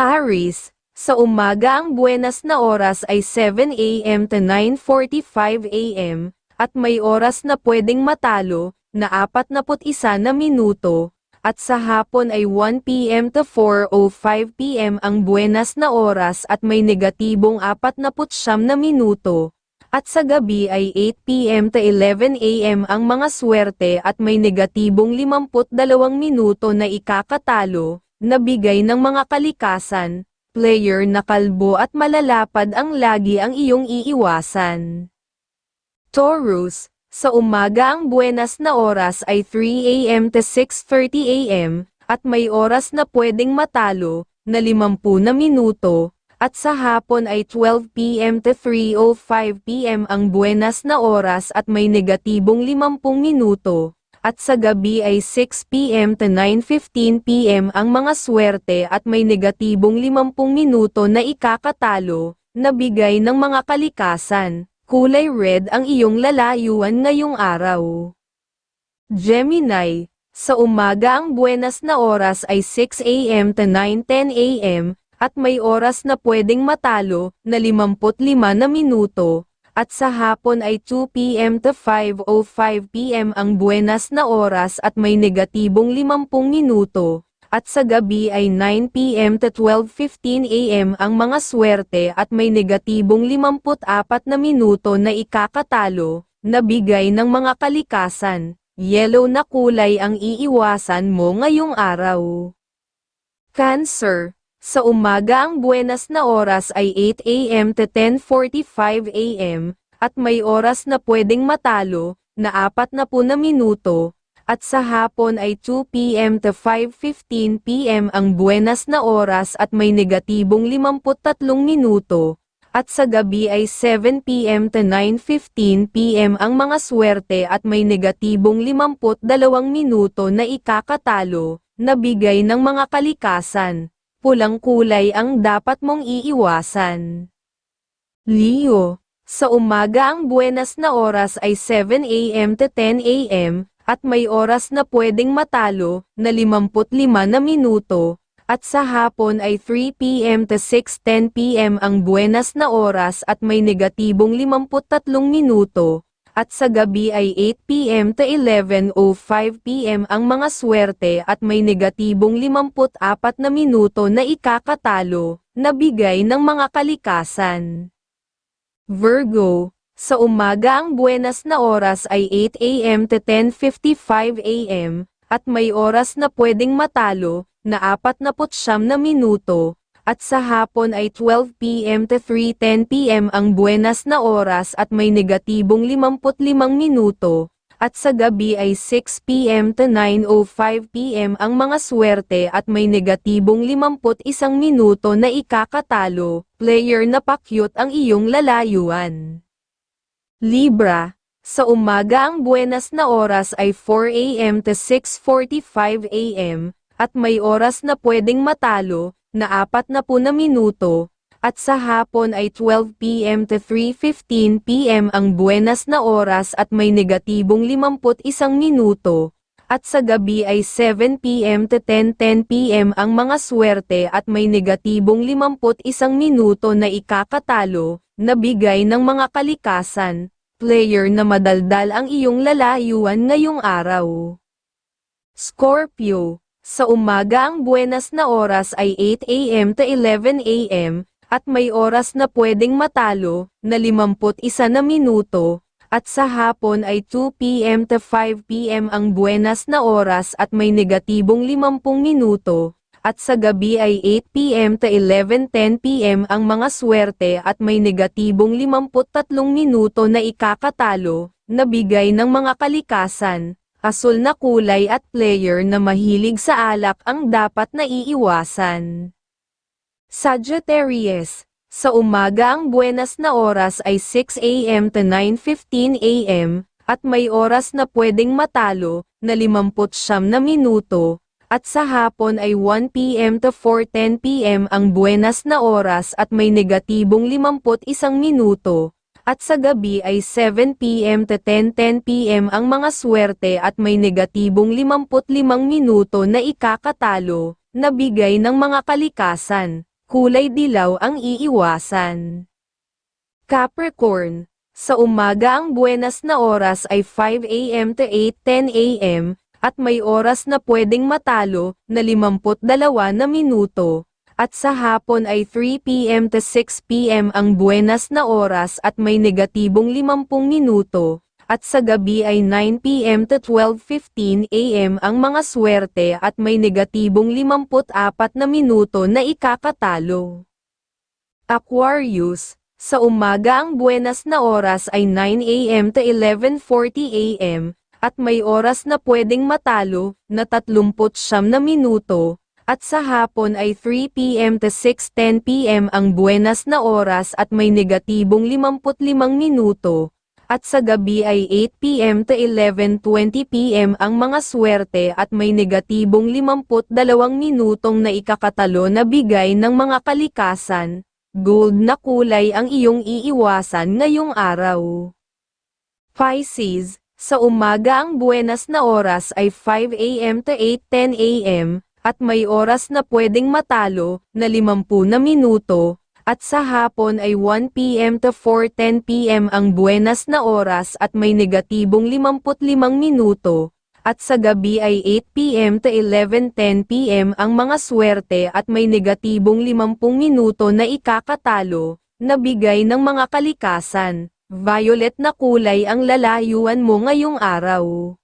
Aris, sa umaga ang buenas na oras ay 7 a.m. to 9.45 a.m., at may oras na pwedeng matalo, na 41 na minuto, at sa hapon ay 1 p.m. to 4.05 p.m. ang buenas na oras at may negatibong 49 na minuto, at sa gabi ay 8 p.m. to 11 a.m. ang mga swerte at may negatibong 52 minuto na ikakatalo, na bigay ng mga kalikasan, player na kalbo at malalapad ang lagi ang iyong iiwasan. Taurus, sa umaga ang buenas na oras ay 3 a.m. to 6.30 a.m., at may oras na pwedeng matalo, na 50 na minuto, at sa hapon ay 12 p.m. to 3.05 p.m. ang buenas na oras at may negatibong 50 minuto, at sa gabi ay 6 p.m. to 9.15 p.m. ang mga swerte at may negatibong 50 minuto na ikakatalo, na bigay ng mga kalikasan kulay red ang iyong lalayuan ngayong araw. Gemini, sa umaga ang buenas na oras ay 6 a.m. to 9.10 a.m., at may oras na pwedeng matalo, na 55 na minuto, at sa hapon ay 2 p.m. to 5.05 p.m. ang buenas na oras at may negatibong 50 minuto, at sa gabi ay 9 p.m. to 12.15 a.m. ang mga swerte at may negatibong 54 na minuto na ikakatalo, na bigay ng mga kalikasan. Yellow na kulay ang iiwasan mo ngayong araw. Cancer, sa umaga ang buenas na oras ay 8 a.m. to 10.45 a.m., at may oras na pwedeng matalo, na 4 na po na minuto, at sa hapon ay 2 p.m. to 5.15 p.m. ang buenas na oras at may negatibong 53 minuto, at sa gabi ay 7 p.m. to 9.15 p.m. ang mga swerte at may negatibong 52 minuto na ikakatalo, na bigay ng mga kalikasan. Pulang kulay ang dapat mong iiwasan. Leo, sa umaga ang buenas na oras ay 7 a.m. to 10 a.m., at may oras na pwedeng matalo, na 55 na minuto, at sa hapon ay 3 p.m. to 6.10 p.m. ang buenas na oras at may negatibong 53 minuto, at sa gabi ay 8 p.m. to 11.05 p.m. ang mga swerte at may negatibong 54 na minuto na ikakatalo, na bigay ng mga kalikasan. Virgo, sa umaga ang buenas na oras ay 8 a.m. to 10.55 a.m., at may oras na pwedeng matalo, na 49 na minuto, at sa hapon ay 12 p.m. to 3.10 p.m. ang buenas na oras at may negatibong 55 minuto, at sa gabi ay 6 p.m. to 9.05 p.m. ang mga swerte at may negatibong 51 minuto na ikakatalo, player na pakyut ang iyong lalayuan. Libra, sa umaga ang buenas na oras ay 4 a.m. to 6.45 a.m., at may oras na pwedeng matalo, na 4 na minuto, at sa hapon ay 12 p.m. to 3.15 p.m. ang buenas na oras at may negatibong 51 minuto, at sa gabi ay 7 p.m. to 10.10 p.m. ang mga swerte at may negatibong 51 minuto na ikakatalo, na bigay ng mga kalikasan, player na madaldal ang iyong lalayuan ngayong araw. Scorpio, sa umaga ang buenas na oras ay 8 a.m. to 11 a.m., at may oras na pwedeng matalo, na 51 na minuto, at sa hapon ay 2 p.m. to 5 p.m. ang buenas na oras at may negatibong 50 minuto, at sa gabi ay 8 p.m. to 11.10 p.m. ang mga swerte at may negatibong 53 minuto na ikakatalo, na bigay ng mga kalikasan, asul na kulay at player na mahilig sa alak ang dapat na iiwasan. Sagittarius, sa umaga ang buenas na oras ay 6 a.m. to 9.15 a.m., at may oras na pwedeng matalo, na 50 na minuto, at sa hapon ay 1 p.m. to 4.10 p.m. ang buenas na oras at may negatibong 51 minuto, at sa gabi ay 7 p.m. to 10.10 p.m. ang mga swerte at may negatibong 55 minuto na ikakatalo, na bigay ng mga kalikasan, kulay dilaw ang iiwasan. Capricorn, sa umaga ang buenas na oras ay 5 a.m. to 8.10 a.m., at may oras na pwedeng matalo, na 52 na minuto, at sa hapon ay 3 p.m. to 6 p.m. ang buenas na oras at may negatibong 50 minuto, at sa gabi ay 9 p.m. to 12.15 a.m. ang mga swerte at may negatibong 54 na minuto na ikakatalo. Aquarius, sa umaga ang buenas na oras ay 9 a.m. to 11.40 a.m., at may oras na pwedeng matalo, na 39 na minuto, at sa hapon ay 3 p.m. to 6.10 p.m. ang buenas na oras at may negatibong 55 minuto, at sa gabi ay 8 p.m. to 11.20 p.m. ang mga swerte at may negatibong 52 minutong na ikakatalo na bigay ng mga kalikasan, gold na kulay ang iyong iiwasan ngayong araw. Pisces, sa umaga ang buenas na oras ay 5 a.m. to 8.10 a.m., at may oras na pwedeng matalo, na 50 na minuto, at sa hapon ay 1 p.m. to 4.10 p.m. ang buenas na oras at may negatibong 55 minuto, at sa gabi ay 8 p.m. to 11.10 p.m. ang mga swerte at may negatibong 50 minuto na ikakatalo, na bigay ng mga kalikasan. Violet na kulay ang lalayuan mo ngayong araw.